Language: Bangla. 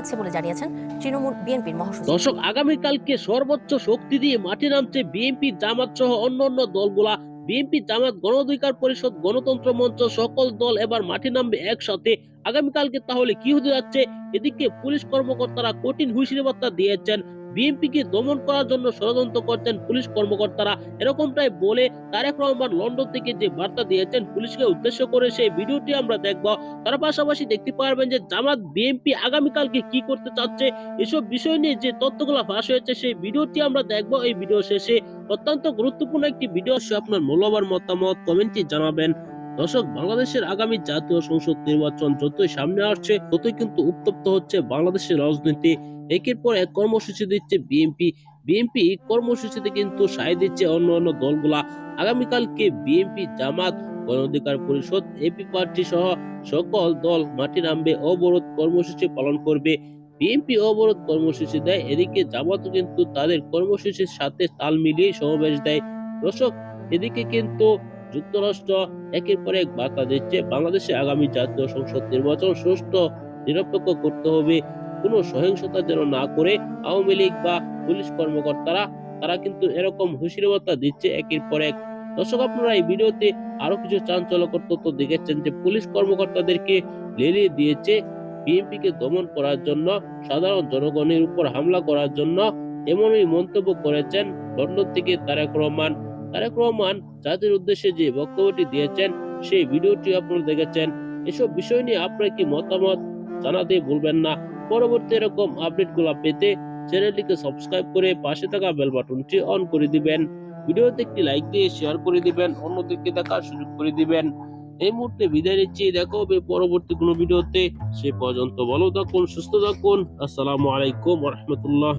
থাকছে বলে জানিয়েছেন তৃণমূল বিএনপির মহাসচিব। দর্শক, আগামীকালকে সর্বোচ্চ শক্তি দিয়ে মাঠে নামছে বিএনপি জামাত সহ অন্য অন্য দলগুলা। বিএনপি জামাত গণ অধিকার পরিষদ, গণতন্ত্র মঞ্চ সকল দল এবার মাঠে নামবে একসাথে। আগামীকালকে তাহলে কি হতে যাচ্ছে? এদিকে পুলিশ কর্মকর্তারা কঠিন হুঁশিয়ারি বার্তা দিয়েছেন। বিএনপি কে দমন করার জন্য ষড়যন্ত্র করছেন পুলিশ কর্মকর্তারা। এরকমটাই বলে তারেক রহমান লন্ডন থেকে যে বার্তা দিয়েছেন, পুলিশকে উদ্দেশ্য করে সেই ভিডিওটি আমরা দেখব। তার পাশাপাশি দেখতে পারবেন যে জামাত বিএনপি আগামীকালকে কি করতে চাচ্ছে, এসব বিষয় নিয়ে যে তথ্যগুলো ফাঁস হয়েছে সেই ভিডিওটি আমরা দেখব এই ভিডিও শেষে। অত্যন্ত গুরুত্বপূর্ণ একটি ভিডিও। সে আপনার মূল্যবান মতামত কমেন্টে জানাবেন। দর্শক, বাংলাদেশের আগামী জাতীয় সংসদ নির্বাচন যতই সামনে আসছে, ততই কিন্তু উত্তপ্ত হচ্ছে বাংলাদেশের রাজনীতি। একের পর এক কর্মসূচি দিচ্ছে বিএনপি বিএনপি কর্মসূচিতে কিন্তু সায় দিচ্ছে অন্য অন্য দলগুলা। আগামীকালকে বিএনপি জামাত গণ অধিকার পরিষদ এপি পার্টি সহ সকল দল মাঠে নামবে। অবরোধ কর্মসূচি পালন করবে। বিএনপি অবরোধ কর্মসূচি দেয়। এদিকে জামাতও কিন্তু তাদের কর্মসূচির সাথে তাল মিলিয়ে সমাবেশ দেয়। দর্শক, এদিকে কিন্তু যুক্তরাষ্ট্র একের পর এক বার্তা দিচ্ছে, বাংলাদেশে আগামী জাতীয় সংসদ নির্বাচন সুষ্ঠু, নিরপেক্ষ করতে হবে। কোনো সহিংসতা যেন না করে আওয়ামী লীগ বা পুলিশ কর্মকর্তারা, তারা কিন্তু এরকম হুঁশিয়ারি বার্তা দিচ্ছে একের পর এক। দর্শক, আপনারা এই ভিডিওতে আরও কিছু চাঞ্চল্যকর তথ্য দেখেছেন যে পুলিশ কর্মকর্তাদেরকে লেলিয়ে দিয়েছে বিএনপি কে দমন করার জন্য, সাধারণ জনগণের উপর হামলা করার জন্য, এমনই মন্তব্য করেছেন লন্ডন থেকে তারেক রহমান। তারেক রহমান যাদের উদ্দেশ্যে যে বক্তব্যটি দিয়েছেন, সেই ভিডিওটি আপনারা দেখেছেন। এসব বিষয় নিয়ে আপনার কি মতামত জানাতে ভুলবেন না। পরবর্তী এরকম আপডেটগুলো পেতে চ্যানেলটিকে সাবস্ক্রাইব করে পাশে থাকা বেল বাটনটি অন করে দিবেন। ভিডিওতে একটি লাইক দিয়ে শেয়ার করে দিবেন, অন্যদেরকে দেখার সুযোগ করে দিবেন। এই মুহূর্তে বিদায় নিচ্ছি, দেখো হবে পরবর্তী কোনো ভিডিওতে। সে পর্যন্ত ভালো থাকুন, সুস্থ থাকুন। আসসালামু আলাইকুম রহমতুল্লাহ।